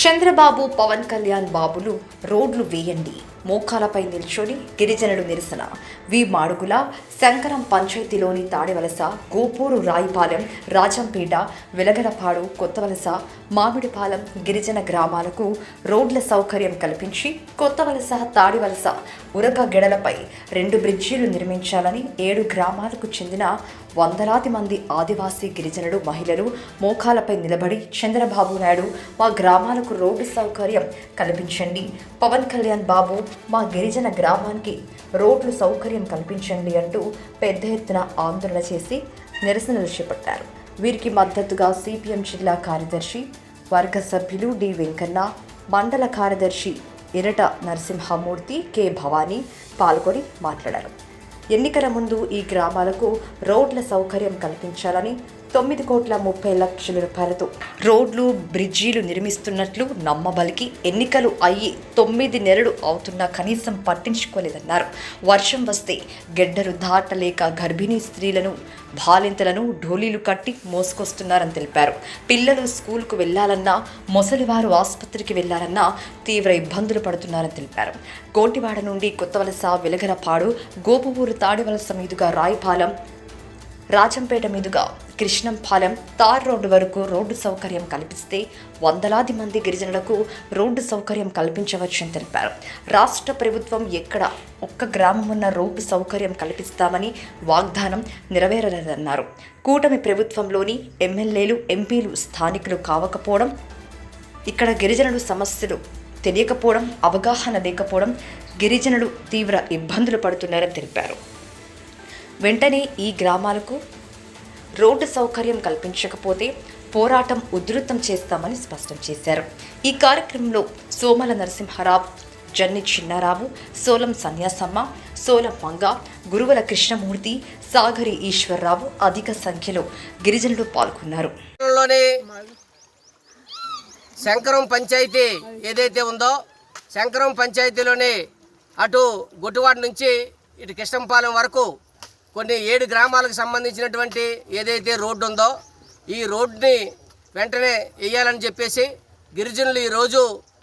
చంద్రబాబు పవన్ కళ్యాణ్ బాబులు రోడ్లు వేయండి మోకాలపై నిల్చొని గిరిజనులు నిరసన. వి మాడుగుల శంకరం పంచాయతీలోని తాడివలస గోపూరు రాయిపాలెం రాజంపేట వెలగలపాడు కొత్తవలస మామిడిపాలెం గిరిజన గ్రామాలకు రోడ్ల సౌకర్యం కల్పించి కొత్తవలస తాడివలస ఉరక గెడలపై రెండు బ్రిడ్జీలు నిర్మించాలని ఏడు గ్రామాలకు చెందిన వందలాది మంది ఆదివాసీ గిరిజనులు మహిళలు మోకాలపై నిలబడి చంద్రబాబు నాయుడు మా గ్రామాలకు రోడ్డు సౌకర్యం కల్పించండి. పవన్ కళ్యాణ్ బాబు మా గిరిజన గ్రామానికి రోడ్లు సౌకర్యం కల్పించండి అంటూ పెద్ద ఎత్తున ఆందోళన చేసి నిరసనలు చేపట్టారు. వీరికి మద్దతుగా సిపిఎం జిల్లా కార్యదర్శి వర్గ సభ్యులు డి వెంకన్న మండల కార్యదర్శి ఇరట నరసింహమూర్తి కె భవానీ పాల్గొని మాట్లాడారు. ఎన్నికల ముందు ఈ గ్రామాలకు రోడ్ల సౌకర్యం కల్పించాలని తొమ్మిది కోట్ల ముప్పై లక్షల రూపాయలతో రోడ్లు బ్రిడ్జీలు నిర్మిస్తున్నట్లు నమ్మబలికి ఎన్నికలు అయ్యి తొమ్మిది నెలలు అవుతున్నా కనీసం పట్టించుకోలేదన్నారు. వర్షం వస్తే గెడ్డలు దాటలేక గర్భిణీ స్త్రీలను బాలింతలను ఢోలీలు కట్టి మోసుకొస్తున్నారని తెలిపారు. పిల్లలు స్కూల్కు వెళ్ళాలన్నా ముసలివారు ఆసుపత్రికి వెళ్ళాలన్నా తీవ్ర ఇబ్బందులు పడుతున్నారని తెలిపారు. కోటివాడ నుండి కొత్తవలస వెలగరపాడు గోపువూరు తాడివలస మీదుగా రాయిపాలెం రాజంపేట మీదుగా కృష్ణంపాలెం తార్ రోడ్డు వరకు రోడ్డు సౌకర్యం కల్పిస్తే వందలాది మంది గిరిజనులకు రోడ్డు సౌకర్యం కల్పించవచ్చని తెలిపారు. రాష్ట్ర ప్రభుత్వం ఎక్కడ ఒక్క గ్రామం ఉన్న రోడ్డు సౌకర్యం కల్పిస్తామని వాగ్దానం నెరవేరలేదన్నారు. కూటమి ప్రభుత్వంలోని ఎమ్మెల్యేలు ఎంపీలు స్థానికులు కావకపోవడం ఇక్కడ గిరిజనులు సమస్యలు తెలియకపోవడం అవగాహన లేకపోవడం గిరిజనులు తీవ్ర ఇబ్బందులు పడుతున్నారని తెలిపారు. వెంటనే ఈ గ్రామాలకు రోడ్డు సౌకర్యం కల్పించకపోతే పోరాటం ఉధృతం చేస్తామని స్పష్టం చేశారు. ఈ కార్యక్రమంలో సోమల నరసింహారావు జన్ని చిన్నారావు సోలం సన్యాసమ్మ సోలం మంగ గురువల కృష్ణమూర్తి సాగరి ఈశ్వరరావు అధిక సంఖ్యలో గిరిజనులు పాల్గొన్నారు. శంకరం పంచాయతీ ఏదైతే ఉందో శంకరం పంచాయతీలోని అటు గుట్టువాడ నుంచి ఇటు కృష్ణంపాలెం వరకు కొన్ని ఏడు గ్రామాలకు సంబంధించినటువంటి ఏదైతే రోడ్డు ఉందో ఈ రోడ్డుని వెంటనే వేయాలని చెప్పేసి గిరిజనులు ఈరోజు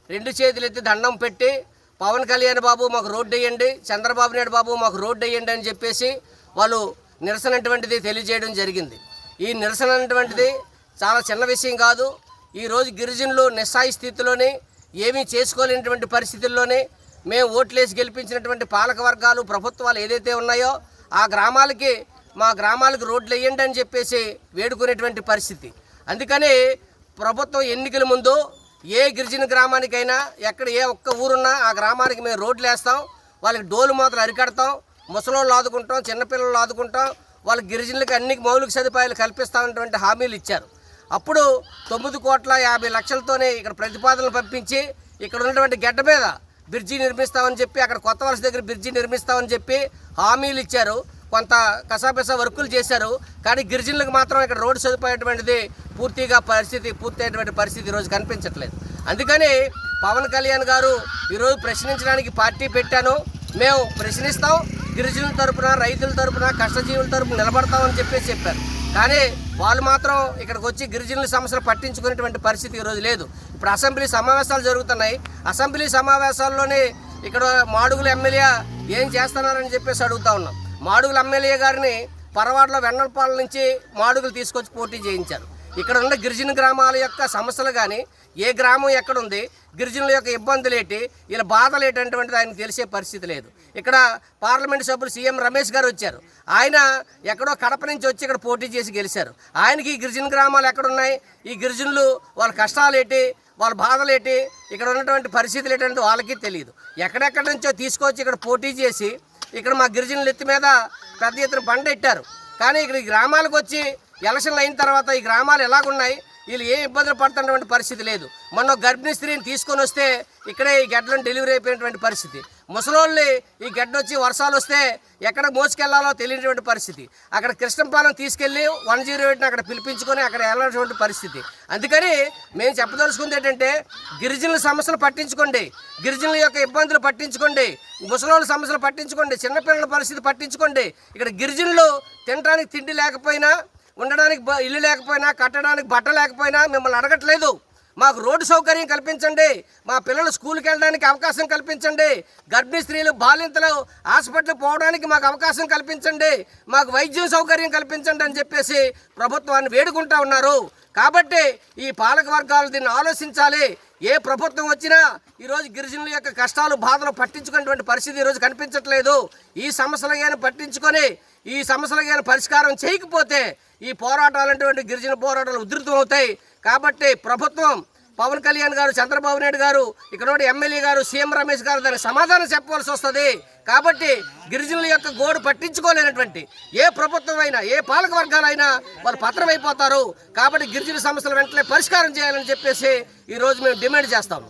రెండు చేతులు ఎత్తి దండం పెట్టి పవన్ కళ్యాణ్ బాబు మాకు రోడ్డు వేయండి చంద్రబాబు నాయుడు బాబు మాకు రోడ్డు వేయండి అని చెప్పేసి వాళ్ళు నిరసన అటువంటిది తెలియజేయడం జరిగింది. ఈ నిరసన అటువంటిది చాలా చిన్న విషయం కాదు. ఈరోజు గిరిజనులు నిస్సాయి స్థితిలోని ఏమీ చేసుకోలేనటువంటి పరిస్థితుల్లోనే మేము ఓట్లేసి గెలిపించినటువంటి పాలక వర్గాలు ప్రభుత్వాలు ఏదైతే ఉన్నాయో ఆ గ్రామాలకి మా గ్రామాలకు రోడ్లు వేయండి అని చెప్పేసి వేడుకునేటువంటి పరిస్థితి. అందుకని ప్రభుత్వం ఎన్నికల ముందు ఏ గిరిజన గ్రామానికైనా ఎక్కడ ఏ ఒక్క ఊరున్నా ఆ గ్రామానికి మేము రోడ్లు వేస్తాం. వాళ్ళకి డోలు మాత్రం అరికడతాం. ముసలోళ్ళు ఆదుకుంటాం చిన్నపిల్లలు ఆదుకుంటాం. వాళ్ళ గిరిజనులకు అన్ని మౌలిక సదుపాయాలు కల్పిస్తామన్నటువంటి హామీలు ఇచ్చారు. అప్పుడు తొమ్మిది కోట్ల యాభై లక్షలతోనే ఇక్కడ ప్రతిపాదనలు పంపించి ఇక్కడ ఉన్నటువంటి గడ్డ మీద బ్రిడ్జి నిర్మిస్తామని చెప్పి అక్కడ కొత్త వలస దగ్గర బ్రిడ్జి నిర్మిస్తామని చెప్పి హామీలు ఇచ్చారు. కొంత కసాపిసా వర్కులు చేశారు. కానీ గిరిజనులకు మాత్రం ఇక్కడ రోడ్డు సదుపాయటువంటిది పూర్తిగా పరిస్థితి పూర్తయినటువంటి పరిస్థితి ఈరోజు కనిపించట్లేదు. అందుకని పవన్ కళ్యాణ్ గారు ఈరోజు ప్రశ్నించడానికి పార్టీ పెట్టాను. మేము ప్రశ్నిస్తాం. గిరిజనుల తరపున రైతుల తరపున కష్టజీవుల తరపున నిలబడతామని చెప్పేసి చెప్పారు. కానీ వాళ్ళు మాత్రం ఇక్కడికి వచ్చి గిరిజనుల సమస్యలు పట్టించుకునేటువంటి పరిస్థితి ఈరోజు లేదు. ఇప్పుడు అసెంబ్లీ సమావేశాలు జరుగుతున్నాయి. అసెంబ్లీ సమావేశాల్లోనే ఇక్కడ మాడుగుల ఎమ్మెల్యే ఏం చేస్తున్నారని చెప్పేసి అడుగుతా ఉన్నాం. మాడుగుల ఎమ్మెల్యే గారిని పరవాడలో వెన్నపాల నుంచి మాడుగులు తీసుకొచ్చి పోటీ చేయించారు. ఇక్కడ ఉన్న గిరిజన గ్రామాల యొక్క సమస్యలు కానీ ఏ గ్రామం ఎక్కడుంది గిరిజనుల యొక్క ఇబ్బందులు ఏంటి వీళ్ళ బాధలు ఏంటంటువంటిది ఆయనకు తెలిసే పరిస్థితి లేదు. ఇక్కడ పార్లమెంట్ సభ్యులు సీఎం రమేష్ గారు వచ్చారు. ఆయన ఎక్కడో కడప నుంచి వచ్చి ఇక్కడ పోటీ చేసి గెలిచారు. ఆయనకి ఈ గిరిజన గ్రామాలు ఎక్కడున్నాయి ఈ గిరిజనులు వాళ్ళ కష్టాలు ఏంటి వాళ్ళ బాధలు ఏంటి ఇక్కడ ఉన్నటువంటి పరిస్థితులు ఏంటంటే వాళ్ళకి తెలియదు. ఎక్కడెక్కడి నుంచో తీసుకొచ్చి ఇక్కడ పోటీ చేసి ఇక్కడ మా గిరిజనుల ఎత్తి మీద పెద్ద ఎత్తున బండ పెట్టారు కానీ ఇక్కడ ఈ గ్రామాలకు వచ్చి ఎలక్షన్లు అయిన తర్వాత ఈ గ్రామాలు ఎలాగున్నాయి? వీళ్ళు ఏ ఇబ్బందులు పడుతున్నటువంటి పరిస్థితి లేదు. మొన్న గర్భిణీ స్త్రీని తీసుకొని వస్తే ఇక్కడే ఈ గడ్డలను డెలివరీ అయిపోయినటువంటి పరిస్థితి. ముసలోళ్ళు ఈ గడ్డ వచ్చి వర్షాలు వస్తే ఎక్కడ మోసుకెళ్ళాలో తెలియనటువంటి పరిస్థితి. అక్కడ కృష్ణపాలెం తీసుకెళ్ళి వన్ జీరో ఎయిట్ని అక్కడ పిలిపించుకొని అక్కడ వెళ్ళినటువంటి పరిస్థితి. అందుకని మేము చెప్పదలుచుకుంది ఏంటంటే గిరిజనుల సమస్యలు పట్టించుకోండి. గిరిజనుల యొక్క ఇబ్బందులు పట్టించుకోండి. ముసలోళ్ళ సమస్యలు పట్టించుకోండి. చిన్నపిల్లల పరిస్థితి పట్టించుకోండి. ఇక్కడ గిరిజనులు తినడానికి తిండి లేకపోయినా ఉండడానికి ఇల్లు లేకపోయినా కట్టడానికి బట్ట లేకపోయినా మిమ్మల్ని అడగట్లేదు. మాకు రోడ్డు సౌకర్యం కల్పించండి. మా పిల్లలు స్కూల్కి వెళ్ళడానికి అవకాశం కల్పించండి. గర్భిణీ స్త్రీలు బాలింతలు హాస్పిటల్ పోవడానికి మాకు అవకాశం కల్పించండి. మాకు వైద్యం సౌకర్యం కల్పించండి అని చెప్పేసి ప్రభుత్వాన్ని వేడుకుంటా ఉన్నారు. కాబట్టి ఈ పాలక వర్గాలు దీన్ని ఆలోచించాలి. ఏ ప్రభుత్వం వచ్చినా ఈరోజు గిరిజనుల యొక్క కష్టాలు బాధలు పట్టించుకునేటువంటి పరిస్థితి ఈరోజు కనిపించట్లేదు. ఈ సమస్యలు కానీ పట్టించుకొని ఈ సమస్యలు కానీ పరిష్కారం చేయకపోతే ఈ పోరాటాలు గిరిజన పోరాటాలు ఉధృతం అవుతాయి కాబట్టి ప్రభుత్వం పవన్ కళ్యాణ్ గారు చంద్రబాబు నాయుడు గారు ఇక్కడ ఎమ్మెల్యే గారు సీఎం రమేష్ గారు దానికి సమాధానం చెప్పవలసి వస్తుంది. కాబట్టి గిరిజనుల యొక్క గోడు పట్టించుకోలేనటువంటి ఏ ప్రభుత్వం అయినా ఏ పాలక వర్గాలైనా వాళ్ళు పత్రమైపోతారు. కాబట్టి గిరిజన సమస్యలు వెంటనే పరిష్కారం చేయాలని చెప్పేసి ఈరోజు మేము డిమాండ్ చేస్తాము.